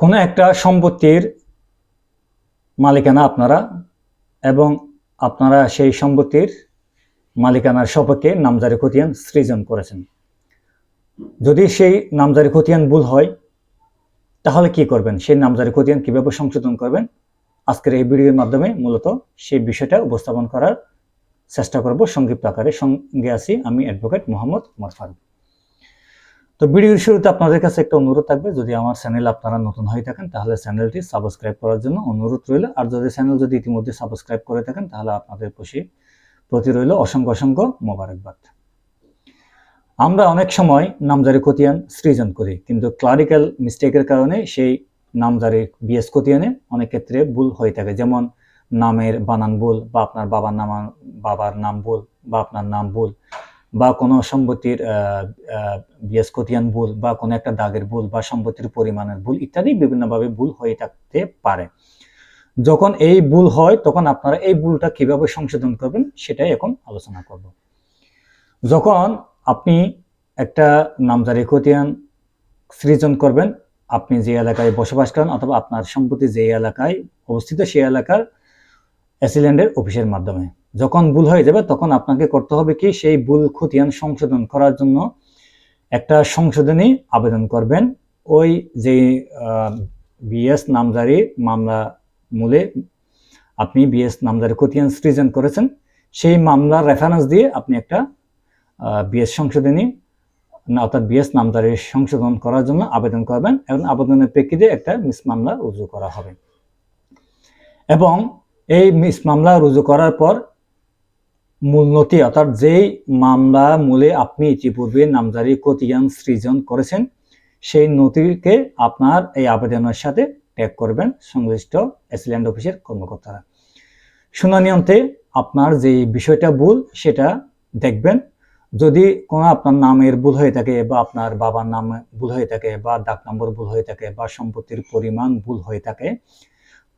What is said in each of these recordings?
কোনো একটা সম্পত্তির মালিকানা আপনারা এবং আপনারা সেই সম্পত্তির মালিকানার সপক্ষে নামজারি খতিয়ান সৃজন করেছেন। যদি সেই নামজারি খতিয়ান ভুল হয়, তাহলে কি করবেন? সেই নামজারি খতিয়ান কীভাবে সংশোধন করবেন? আজকের এই ভিডিওর মাধ্যমে মূলত সেই বিষয়টা উপস্থাপন করার চেষ্টা করব। সংক্ষিপ্ত আকারে সঙ্গে আছি আমি অ্যাডভোকেট মোহাম্মদ কুমার ফারুক। তো ভিডিওর শুরুতে আপনাদের কাছে একটা অনুরোধ থাকবে, যদি আমার চ্যানেল আপনারা নতুন হয়ে থাকেন, তাহলে চ্যানেলটি সাবস্ক্রাইব করার জন্য অনুরোধ রইল। আর যদি চ্যানেল যদি ইতিমধ্যে সাবস্ক্রাইব করে থাকেন, তাহলে আপনাদের প্রতি প্রতি রইল অসংখ্য অসংখ্য মোবারকবাদ। আমরা অনেক সময় নামজারি খতিয়ান সৃজন করি, কিন্তু ক্লারিক্যাল মিস্টেকের কারণে সেই নামজারি বিএস খতিয়ানে অনেক ক্ষেত্রে ভুল হয়ে থাকে। যেমন নামের বানান ভুল বা আপনার বাবার নাম বাবার নাম ভুল বা আপনার নাম ভুল। বা কোনো সম্পত্তির বিএস ভুল বা কোনো একটা দাগের ভুল বা সম্পত্তির পরিমাণের ভুল ইত্যাদি বিভিন্নভাবে ভুল হয়ে থাকতে পারে। যখন এই ভুল হয়, তখন আপনারা এই ভুলটা কীভাবে সংশোধন করবেন সেটাই এখন আলোচনা করব। যখন আপনি একটা নামজারি খতিয়ান সৃজন করবেন, আপনি যে এলাকায় বসবাস করেন অথবা আপনার সম্পত্তি যে এলাকায় অবস্থিত সেই এলাকার অ্যাসিল্যান্ডের অফিসের মাধ্যমে যখন ভুল হয়ে যাবে, তখন আপনাকে করতে হবে কি, সেই ভুল খতিয়ান সংশোধন করার জন্য একটা সংশোধনী আবেদন করবেন। ওই যে বিএস নামজারি মামলা মূলে আপনি বিএস নামজারি খতিয়ান সৃজন করেছেন, সেই মামলার রেফারেন্স দিয়ে আপনি একটা বিএস সংশোধনী, অর্থাৎ বিএস নামজারি সংশোধন করার জন্য আবেদন করবেন এবং আবেদনের প্রেক্ষিতে একটা মিস মামলা রুজু করা হবে। এবং এই মিস মামলা রুজু করার পর মূল নথি অর্থাৎ যেই মামলা মূলে আপনি ইতিপূর্বে নামজারি কতিয়ান সৃজন করেছেন, সেই নথিকে আপনার এই আবেদনের সাথে ট্যাগ করবেন সংশ্লিষ্ট অ্যাসিল্যান্ড অফিসের কর্মকর্তারা। শুনানি অন্তে আপনার যে বিষয়টা ভুল, সেটা দেখবেন। যদি কোনো আপনার নামের ভুল হয়ে থাকে বা আপনার বাবার নাম ভুল হয়ে থাকে বা ডাক নম্বর ভুল হয়ে থাকে বা সম্পত্তির পরিমাণ ভুল হয়ে থাকে,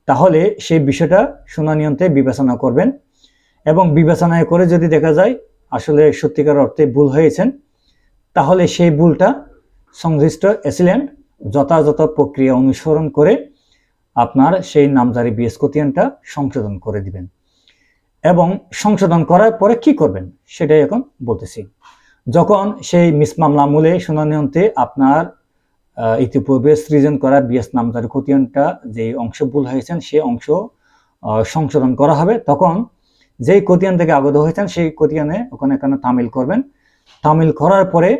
তাহলে সেই বিষয়টা শুনানি অন্তে বিবেচনা করবেন। এবং বিবেচনায় করে যদি দেখা যায় আসলে সত্যিকার অর্থে ভুল হয়েছেন, তাহলে সেই ভুলটা সংশ্লিষ্ট অ্যাসিল্যান্ড যথাযথ প্রক্রিয়া অনুসরণ করে আপনার সেই নামজারি বিএস কোতিয়ানটা সংশোধন করে দিবেন। এবং সংশোধন করার পরে কি করবেন সেটাই এখন বলতেছি। যখন সেই মিস মামলা মূলে শুনানি অন্তে আপনার ইতিপূর্বে সৃজন করা বিএস নামজারি খতিয়ানটা যে অংশ ভুল হয়েছেন সেই অংশ সংশোধন করা হবে, তখন যেই কোতিয়ান থেকে আগত হয়েছেন, সেই কোতিয়ানে ওখানে এখানে তামিল করবেন। তামিল করার পরে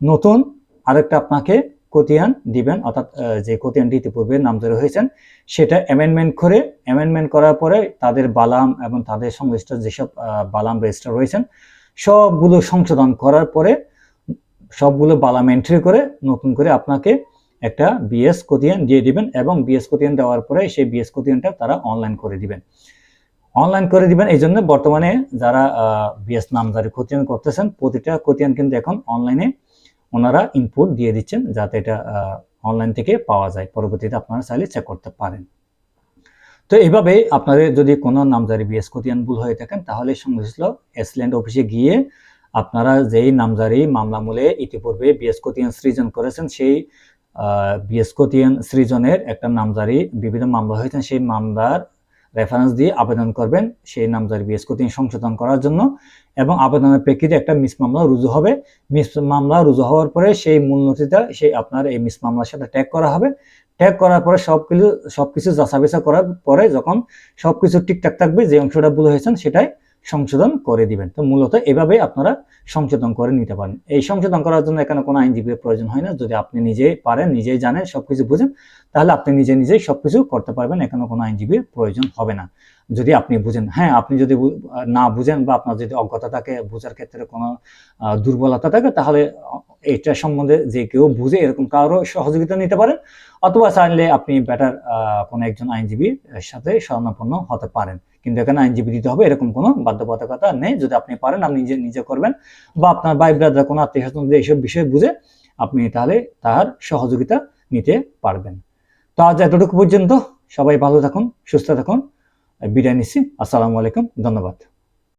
নতুন আরেকটা আপনাকে কোতিয়ান দিবেন, অর্থাৎ যে কোতিয়ানটি ইতিপূর্বে নামজারি হয়েছেন, সেটা অ্যামেন্ডমেন্ট করে অ্যামেন্ডমেন্ট করার পরে তাদের বালাম এবং তাদের সংশ্লিষ্ট যেসব বালাম রেজিস্টার রয়েছেন, সবগুলো সংশোধন করার পরে সবগুলো বালাম এন্ট্রি করে নতুন করে আপনাকে একটা বিএস কোতিয়ান দিয়ে দিবেন এবং বিএস কোতিয়ান দেওয়ার পরে সেই বিএস কোতিয়ানটা তারা অনলাইন করে দিবেন। অনলাইন করে দিবেন। এই জন্য বর্তমানে যারা বিএস নামজারি কোতিয়ান করতেছেন, প্রতিটা কোতিয়ান কিন্তু এখন অনলাইনে ওনারা ইনপুট দিয়ে দিচ্ছেন যাতে এটা অনলাইন থেকে পাওয়া যায়। পরবর্তীতে আপনারা চাইলে চেক করতে পারেন। তো এইভাবে আপনাদের যদি কোনো নামজারি বিএস কোতিয়ান ভুল হয়ে থাকেন, তাহলে সংশ্লিষ্ট এসল্যান্ড অফিসে গিয়ে আপনারা যেই নামজারি মামলা মূলে ইতিপূর্বে বিএস কোতিয়ান সৃজন করেছেন, সেই বিএস কোতিয়ান সৃজনের একটা নামজারি, বিভিন্ন মামলা হয়েছেন সেই মামলার রেফারেন্স দিয়ে আবেদন করবেন, সেই নামজারি বিএস কোতিয়ান সংশোধন করার জন্য এবং আবেদনের প্রেক্ষিতে একটা মিস মামলা রুজু হবে। মিস মামলা রুজু হওয়ার পরে সেই মূল নথিটা, সেই আপনার এই মিস মামলার সাথে ট্যাগ করা হবে। ট্যাগ করার পরে সব কিছু সব কিছু করার পরে যখন সব কিছু ঠিকঠাক থাকবে, যে অংশটা ভুল হয়েছেন সেটাই সংশোধন করে দিবেন। তো মূলত এভাবে আপনারা সংশোধন করে নিতে পারেন। এই সংশোধন করার জন্য এখানে কোনো আইনজীবীর প্রয়োজন হয় না। যদি আপনি নিজেই পারেন, নিজেই জানেন, সবকিছু বুঝেন, তাহলে আপনি নিজে নিজেই সবকিছু করতে পারবেন। এখানে কোনো আইনজীবীর প্রয়োজন হবে না। যদি আপনি বুঝেন হ্যাঁ আপনি যদি না বুঝেন বা আপনার যদি অজ্ঞতা থাকে, বোঝার ক্ষেত্রে কোনো দুর্বলতা থাকে, তাহলে এটা সম্বন্ধে যে কেউ বুঝে এরকম কারও সহযোগিতা নিতে পারেন, অথবা চাইলে আপনি বেটার কোনো একজন আইনজীবীর সাথে স্বর্ণাপন্ন হতে পারেন। কিন্তু এখানে আইনজীবী দিতে হবে এরকম কোনো বাধ্যবাধকতা নেই। যদি আপনি পারেন, আপনি নিজে নিজে করবেন বা আপনার ভাই ব্রাদার কোনো আত্মীয় স্বজন যদি এইসব বিষয় বুঝে, আপনি তাহলে তার সহযোগিতা নিতে পারবেন। তো আজ এতটুকু পর্যন্ত। সবাই ভালো থাকুন, সুস্থ থাকুন। বিদায় নিচ্ছি। আসসালামু আলাইকুম ধন্যবাদ।